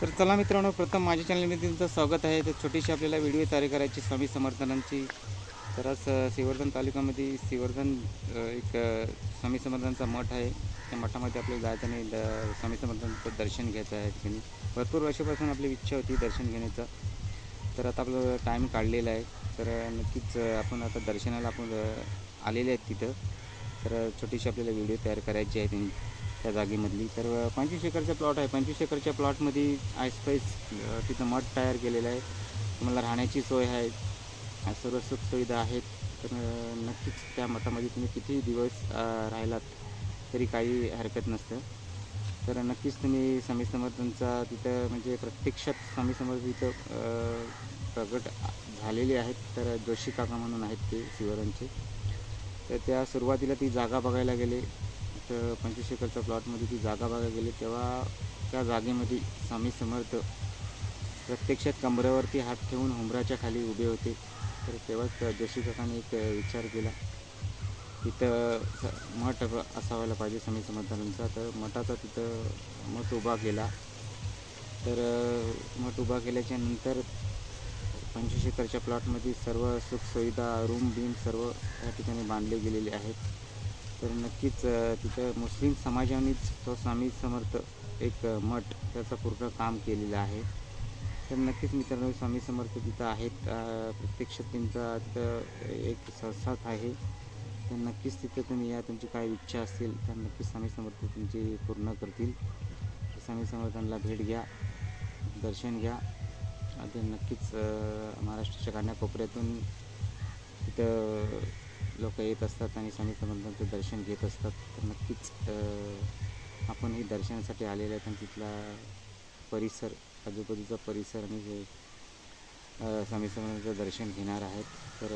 तर चला मित्रांनो प्रथम माझ्या चॅनलमध्ये तुमचं स्वागत आहे. तर छोटीशी आपल्याला व्हिडिओ तयार करायची स्वामी समर्थनांची. तर आज अ, श्रीवर्धन तालुक्यामध्ये श्रीवर्धन एक स्वामी समर्थांचा मठ आहे. त्या मठामध्ये आपल्याला जायचं आणि द- स्वामी समर्थांचं दर्शन घ्यायचं आहे ठिकाणी भरपूर वर्षापासून आपली इच्छा होती दर्शन घेण्याचं. तर आता आपलं टाईम काढलेला आहे. तर नक्कीच आपण आता दर्शनाला आपण आलेले आहेत तिथं. तर छोटीशी आपल्याला व्हिडिओ तयार करायची आहे त्यांनी. त्या जागेमधली. तर पंचवीस एकरचा प्लॉट आहे. पंचवीस एकरच्या प्लॉटमध्ये आयस्पाईस तिथं मठ तयार केलेलं आहे. तुम्हाला राहण्याची सोय आहे. सर्व सुखसुविधा आहेत. तर नक्कीच त्या मठामध्ये तुम्ही किती दिवस राहिलात तरी काही हरकत नसतं. तर नक्कीच तुम्ही स्वामी समर्थांचा तिथं म्हणजे प्रत्यक्षात स्वामी समर्थ तिथं प्रगट झालेले आहेत. तर जोशी काका म्हणून आहेत ते शिवरांचे तर त्या सुरुवातीला ती जागा बघायला गेले. तर पंचवीस एकरच्या प्लॉटमध्ये ती जागा बघायला गेली तेव्हा त्या जागेमध्ये स्वामी समर्थ प्रत्यक्षात कमरेवरती हात ठेवून हुंबराच्या खाली उभे होते. तर तेव्हाच जोशी काकाने एक विचार केला तिथं स- मठ असावायला पाहिजे स्वामी समर्थांचा. तर मठाचा तिथं मठ उभा केला. तर मठ उभा केल्याच्यानंतर पंचवीस एकरच्या प्लॉटमध्ये सर्व सुखसुविधा रूम बीम सर्व या ठिकाणी बांधले गेलेले आहेत. तर नक्कीच तिथं मुस्लिम समाजानेच तो स्वामी समर्थ एक मठ त्याचं पूर्ण काम केलेलं आहे. तर नक्कीच मित्रांनो स्वामी समर्थ तिथं आहेत. प्रत्यक्ष त्यांचा तिथं एक संस्थाच आहे. तर नक्कीच तिथं तुम्ही या तुमची काय इच्छा असतील तर नक्कीच स्वामी समर्थ तुमची पूर्ण करतील. स्वामी समर्थांना भेट घ्या दर्शन घ्या. आणि नक्कीच महाराष्ट्राच्या कानाकोपऱ्यातून तिथं लोक येत असतात आणि स्वामी समर्थांचं दर्शन घेत असतात तर नक्कीच आपणही दर्शनासाठी आलेले आहेत आणि तिथला परिसर आजूबाजूचा परिसर आणि जे, स्वामी समर्थांचं दर्शन घेणार आहेत. तर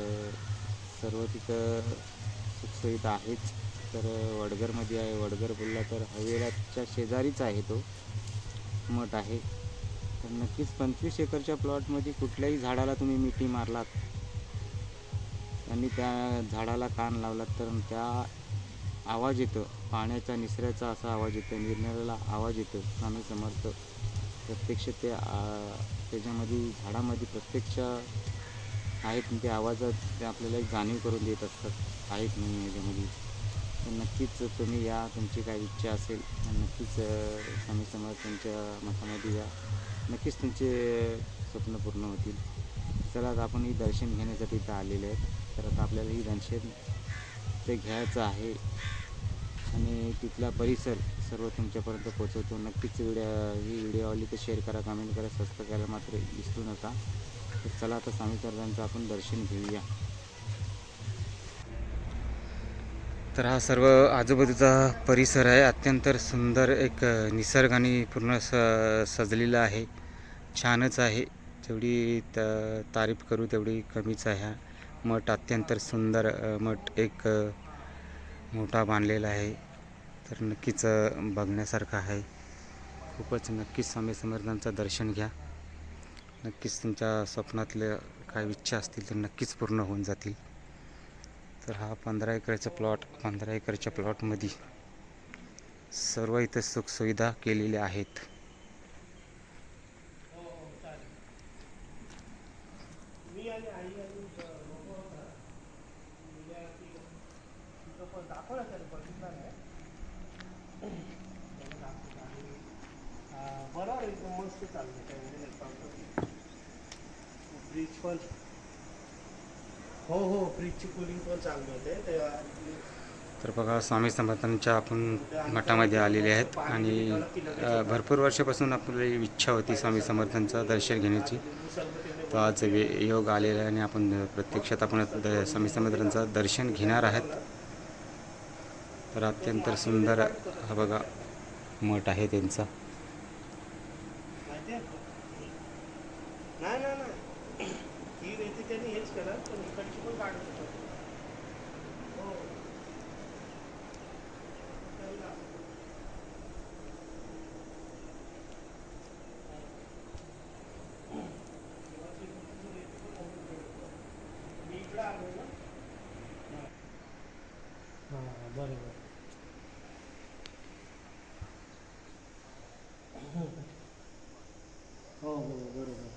सर्व तिथं सुखसुविधा आहेच तर वडघरमध्ये वडगरमध्ये आहे. वडगर बोलला तर हवेलाच्या शेजारीच आहे तो. मठ आहे. तर नक्कीच पंचवीस एकरच्या प्लॉटमध्ये कुठल्याही झाडाला तुम्ही मिठी मारलात आणि त्या झाडाला कान लावला तर त्या आवाज येतो. पाण्याचा निसऱ्याचा असा आवाज येतो. निरनिराळा आवाज येतो. स्वामी समर्थ. प्रत्यक्ष ते आ, त्याच्यामध्ये झाडामध्ये प्रत्यक्ष आहेत ते आवाजात ते आपल्याला एक जाणीव करून देत असतात. आहेत म्हणून याच्यामध्ये. तर नक्कीच तुम्ही या. तुमची काय इच्छा असेल नक्कीच अ, स्वामी समर्थांच्या मतामध्ये या. नक्कीच तुमचे स्वप्न पूर्ण होतील. चला आता आपण ही दर्शन घेण्यासाठी इथं आलेले आहेत. तर आता आपल्याला ही दर्शन ते घ्यायचं आहे. आणि तिथला परिसर सर्व तुमच्यापर्यंत पोचवतो नक्कीच व्हिडिओ ही व्हिडिओ आवडली तर शेअर करा कमेंट करा स्वस्त करायला मात्र विसरू नका. तर चला आता स्वामी समर्थांचं आपण दर्शन घेऊया. तर हा सर्व आजूबाजूचा परिसर आहे. अत्यंत सुंदर एक निसर्गाने पूर्ण स सजलेला आहे. छानच आहे. तेवढी त तारीफ करू तेवढी कमीच आहे. हा मठ अत्यंत सुंदर मठ एक मोठा बांधलेला आहे. तर नक्कीच बघण्यासारखं आहे. खूपच नक्कीच स्वामी समर्थांचं दर्शन घ्या. नक्कीच तुमच्या स्वप्नातल्या काय इच्छा असतील तर नक्कीच पूर्ण होऊन जातील. तर हा पंधरा एकरचा प्लॉट पंधरा एकरच्या प्लॉटमध्ये सर्व इथं सुखसुविधा केलेल्या आहेत. बरोबर एकदम मस्त चाललं काय म्हणजे. फ्रीज पण हो हो फ्रीजची कुलिंग पण चालू होते तर बघा स्वामी समर्थांच्या आपण मठामध्ये आलेले आहेत आणि भरपूर वर्षापासून आपली इच्छा होती स्वामी समर्थांचं दर्शन घेण्याची. तर आज वे योग आलेला आहे आणि आपण प्रत्यक्षात आपण द- स्वामी समर्थांचं दर्शन घेणार आहेत. तर अत्यंत सुंदर हा बघा मठ आहे त्यांचा माहिती आहे नाही नाही नाही ही रेती त्यांनी हेच केलं पण इकडची पण काढत होतं हो मी इकडं आलो ना हां बरोबर हो हो बरोबर.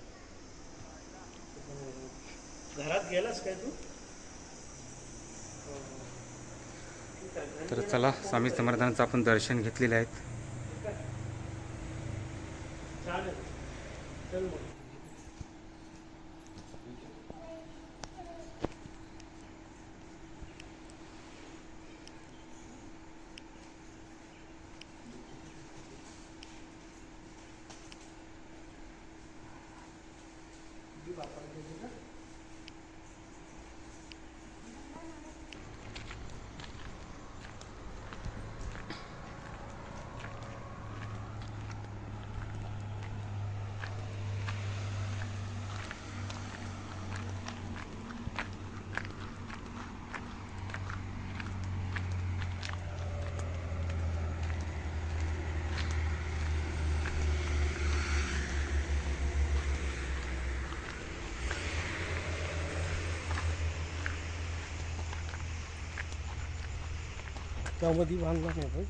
घरात गेलास काय तू? तर चला? स्वामी समर्थांचं आपण दर्शन घेतलेले आहेत चालेल चल मग त्यामध्ये बांधला नाही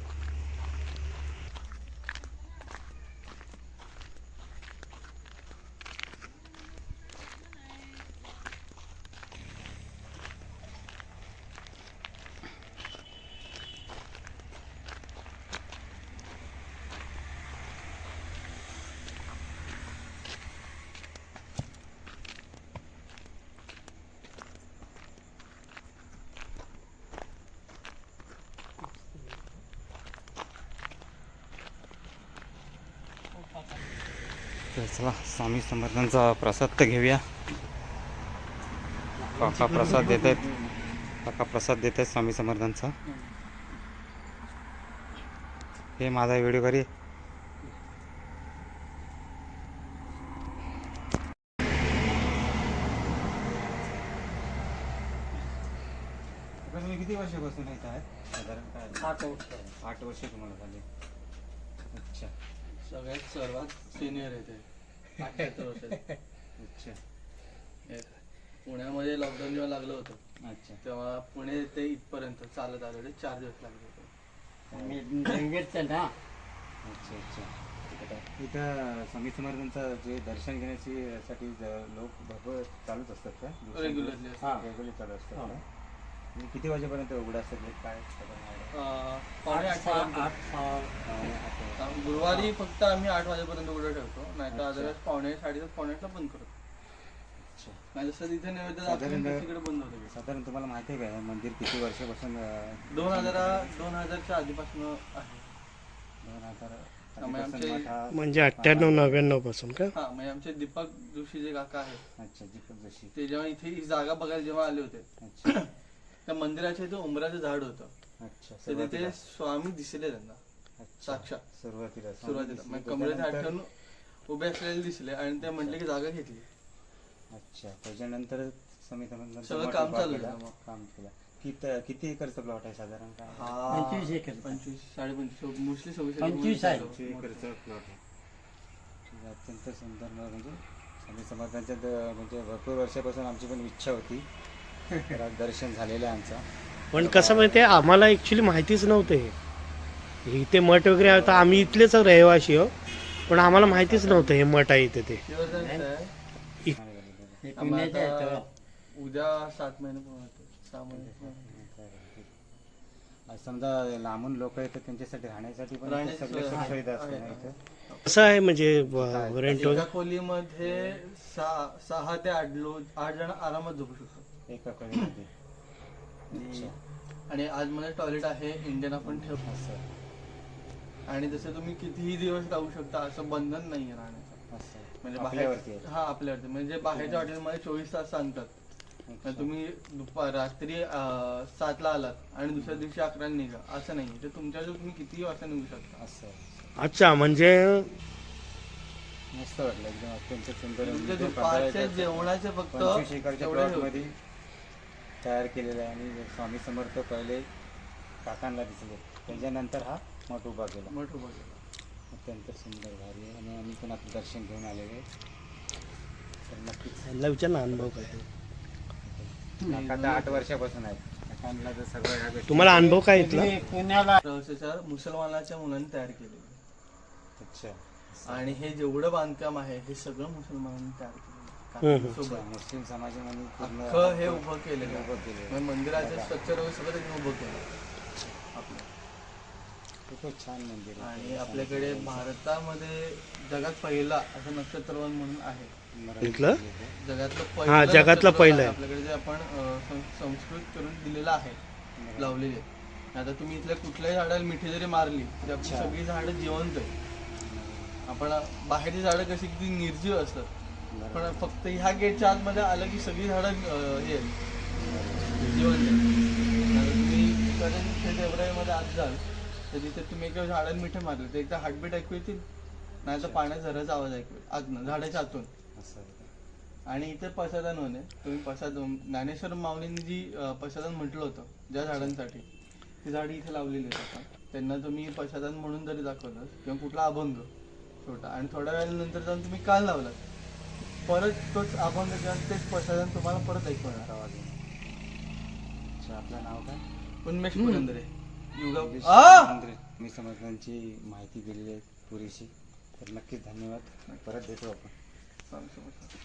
तर चला स्वामी समर्थांचा प्रसाद तर घेऊया. काका प्रसाद देत आहेत. काका प्रसाद देत आहेत स्वामी समर्थांचा. हे माझा व्हिडिओ घरी. किती वर्षापासून येत आहेत साधारण काय? आठ वर्ष. आठ वर्ष तुम्हाला झाले. सगळ्यात सर्वात सिनियर आहे ते अठ्याहत्तर वर्षाचे. अच्छा. पुण्यामध्ये लॉकडाऊन जेव्हा लागलं होतं अच्छा. तेव्हा पुणे ते इथपर्यंत चालत आलेले चार दिवस लागले होते. अच्छा अच्छा. इथं स्वामी समर्थांचं जे दर्शन घेण्याची साठी ज- लोक भरपूर चालूच असतात का? असतात. हां रेग्युलर चालू असतात हां. का? म्हणजे किती वाजेपर्यंत उघडं हे काय? साधारण idea? अं, पावणे आठ आठ गुरुवारी फक्त आम्ही आठ वाजेपर्यंत उघडं ठेवतो. नाही तर. अदरवाईज पावणे साडेसात पावणे आठला बंद करतो. अच्छा. नाही जसं तिथे नैवेद्य साधारण- दाखवून तिकडे बंद होतं साधारण तुम्हाला माहिती आहे का हे मंदिर किती वर्षापासून अं, दोन हजार दोन हजारच्या आधीपासून आहे. दोन हजार त्यामुळे आधीपासून आमचे- मठ हा- म्हणजे अठ्ठ्याण्णव नव्याण्णवपासून का? हा म्हणजे आमचे दीपक जोशी जे काका आहेत. अच्छा दीपक जोशी. ते जेव्हा इथे ही जागा बघायला जेव्हा आले होते. अच्छा. त्या मंदिराच्या इथे उंबराचं झाड होतं. अच्छा तर तिथे सुरुवातीला. स्वामी दिसले त्यांना. अच्छा. साक्षात. सुरुवातीला. सुरुवातीला. म्हणजे त्याच्यानंतर- ठेवून उभे असलेले दिसले आणि ते म्हटले की जागा घेतली. अच्छा त्याच्यानंतर समर्थांचं सगळं काम उभा चालू केला, मग. काम केलं. किती किती एकरचा प्लॉट आहे साधारण काय? हा. पंचवीस एकर. पंचवीस साडेपंचवीस. मोस्टली सव्वीस पंचवीस आहे. पंचवीस एकरचा प्लॉट आहे. ठीक आहे, अत्यंत सुंदर म्हणजे समर्थांच्या द- म्हणजे भरपूर वर्षापासून आमची पण इच्छा होती. दर्शन झालेलं आहे आमचं. पण कसं माहिती आहे आम्हाला ॲक्च्युली माहितीच नव्हतं हे. इथे मठ वगैरे आहे तर आम्ही इथलेच रहिवाशी हो पण आम्हाला माहितीच नव्हतं हे मठ आहे इथे ते. आता. उद्या सात महिने पूर्ण होते सहा महिने पूर्ण होते. आज समजा लांबून लोक येतात त्यांच्यासाठी राहण्यासाठी पण इथे सगळे असते ना आहे, इथं. कसं आहे म्हणजे रेंट एका खोलीमध्ये सहा सहा ते आठ लोक आठ जण आरामात झोपू शकतो एका अच्छा. आणि आज मला टॉयलेट आहे इंडियन आपण ठेव. असं आणि जसं तुम्ही कितीही दिवस राहू शकता असं बंधन नाही आहे राहण्याचं. असं म्हणजे आपल्यावरती बाहेर आहे. हा आपल्यावरती. म्हणजे बाहेरच्या हॉटेलमध्ये चोवीस तास सांगतात. म्हणजे तुम्ही दुपार रात्री अं, सातला आलात आणि दुसऱ्या दिवशी अकरा निघा. असं नाही ते तुमच्याकडे तुम्ही कितीही वाजता निघू शकता. असं अच्छा म्हणजे मस्त वाटलं. एकदम अत्यंत सुंदर म्हणजे म्हणजे दुपारच्या पंधरा- जेवणाचे फक्त पंचवीस एकरच्या तेवढे प्लॉटमध्ये तयार केलेलं आहे आणि स्वामी समर्थ पहिले काकांना दिसले त्याच्यानंतर हा मठ उभा केला. मोठं बघा अत्यंत सुंदर भारी आहे. आणि आम्ही पण आता दर्शन घेऊन आलेले आहे. तर नक्कीच. यांना विचार ना अनुभव काय ते. काका तर आठ वर्षापासून आहे. काकांना तर सगळं ह्या गोष्टी तुम्हाला अनुभव काय इथला? हे पुण्याला मुसलमानाच्या मुलांनी तयार केले अच्छा. आणि हे जेवढं बांधकाम आहे हे सगळं मुसलमानांनी तयार हम्म, मुस्लिम समाजामध्ये पूर्ण हे उभं केलेलं आहे. उभं केलेलं आहे. म्हणजे मंदिराचं स्ट्रक्चर वगैरे सगळं त्यांनी उभं केलं आपलं खूप छान मंदिर आहे. आणि आपल्याकडे भारतामध्ये जगात पहिला असं नक्षत्रवन म्हणून आहे. जगातलं हा, पहिलं जगातलं नक्षत्रवन पहिलं आहे. आपल्याकडे जे आपण अं, सं- संस्कृत करून दिलेलं आहे लावलेले आता तुम्ही इथल्या कुठल्याही झाडाला मिठी जरी मारली तरी आपली. सगळी झाडं जिवंत आहे आपण बाहेरची झाडं कशी किती निर्जीव असतात. पण फक्त ह्या गेटच्या आतमध्ये आलं की सगळी झाडं हे जिवंत तुम्ही कदाचित फेब्रुवारीमध्ये आत जाल तर तिथे तुम्ही एका झाडाला मिठे मारले तर एकदा हार्टबीट ऐकू येतील नाही तर पाण्यात झराचा आवाज ऐकू आतनं झाडाच्या आतून? आणि इथे पसादन होणे तुम्ही पसादन ज्ञानेश्वर माऊलींनी जी अं, पसादन म्हटलं होतं ज्या झाडांसाठी ती झाडी इथे लावलेली आहेत आता. त्यांना तुम्ही पसादन म्हणून जरी दाखवलं किंवा कुठला अभंग छोटा आणि थोड्या वेळानंतर जाऊन तुम्ही काल लावलात. परत तोच अभंग किंवा तेच पसादन तुम्हाला परत ऐकू येणार आवाज. अच्छा आपलं नाव काय? उन्मेष पुरंदरे. युगा आ! मी समर्थांची माहिती दिलेली आहे पुरेशी. तर नक्कीच धन्यवाद. परत भेटू आपण. स्वामी समर्थ.